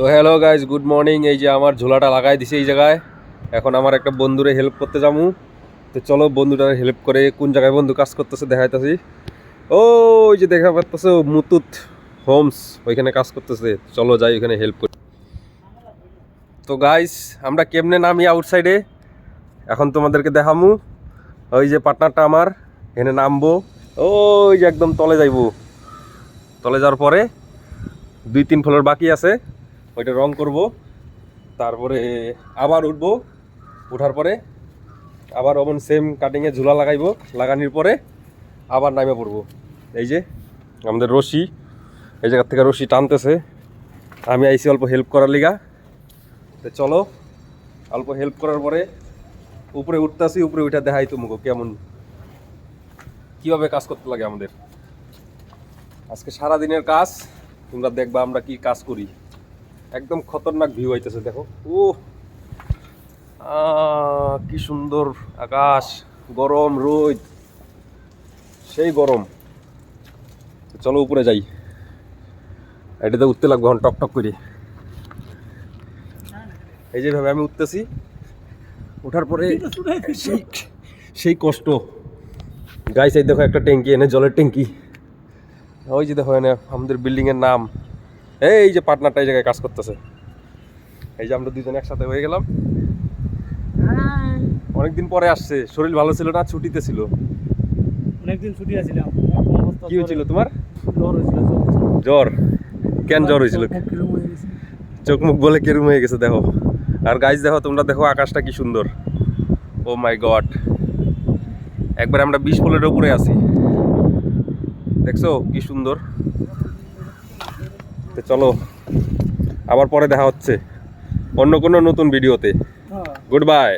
তো hello guys good morning এই যে আমার ঝোলাটা লাগাই দিছে এই জায়গায়। এখন আমার একটা বন্ধুরে হেল্প করতে যাব। তো চলো বন্ধুটার হেল্প করে কোন জায়গায় বন্ধু কাজ করতেছে দেখাইতেছি। ও ওই যে দেখা পাচ্তেছে মুতুত হোমস ওইখানে কাজ করতেছে। চলো যাই ওইখানে হেল্প করি। তো গাইস আমরা কেমনে নামি আউটসাইডে এখন তোমাদেরকে দেখামু। ওই যে পার্টনারটা আমার এখানে নামবো। ওই যে একদম তলে যাইবো। তলে যাওয়ার পরে দুই তিন ফ্লোর বাকি আছে। ওইটা রং করব। তারপরে আবার উঠবো। উঠার পরে আবার অমন সেম কাটিংয়ে ঝুলা লাগাইবো। লাগানোর পরে আবার নামে পড়ব। এই যে আমাদের রশি, এই জায়গার থেকে রশি টানতেছে। আমি আইসি অল্প হেল্প করার লিগা। তো চলো, অল্প হেল্প করার পরে উপরে উঠতেছি, উপরে উঠে দেখাই তোমাকে কেমন, কীভাবে কাজ করতে লাগে আমাদের। আজকে সারা দিনের কাজ, তোমরা দেখবা আমরা কি কাজ করি। একদম খতরনাক ভিউ হইতেছে দেখো। ও কি সুন্দর আকাশ, গরম, রোদ। সেই গরম। চলো উপরে যাই। এটাতে উঠতে লাগবে এখন, টক টক করে। এই যেভাবে আমি উঠতেছি ওঠার পরে সেই সেই কষ্ট। গাইস এই দেখো একটা ট্যাঙ্কি, এনে জলের ট্যাঙ্কি। ওই যে দেখো এনে আমাদের বিল্ডিং এর নাম। এই যে পার্টনারটা এই জায়গায় কাজ করতেছে। এই যে আমরা দুজন একসাথে হয়ে গেলাম। অনেকদিন পরে আসছে। শরীর ভালো ছিল না ছুটিতে ছিল। অনেকদিন ছুটি আছিলাম কি হয়েছিল তোমার? জ্বর হয়েছিল জ্বর কেন জ্বর হয়েছিল? চোখ মুখ বলে কেরম হয়ে গেছে দেখো। আর গাছ দেখো তোমরা দেখো আকাশটা কি সুন্দর। ও মাই গড একবার আমরা বিশ পোলের উপরে আছি। দেখছ কি সুন্দর? তো চলো আবার পরে দেখা হচ্ছে। অন্য কোনো নতুন ভিডিওতে। হ্যাঁ। Good bye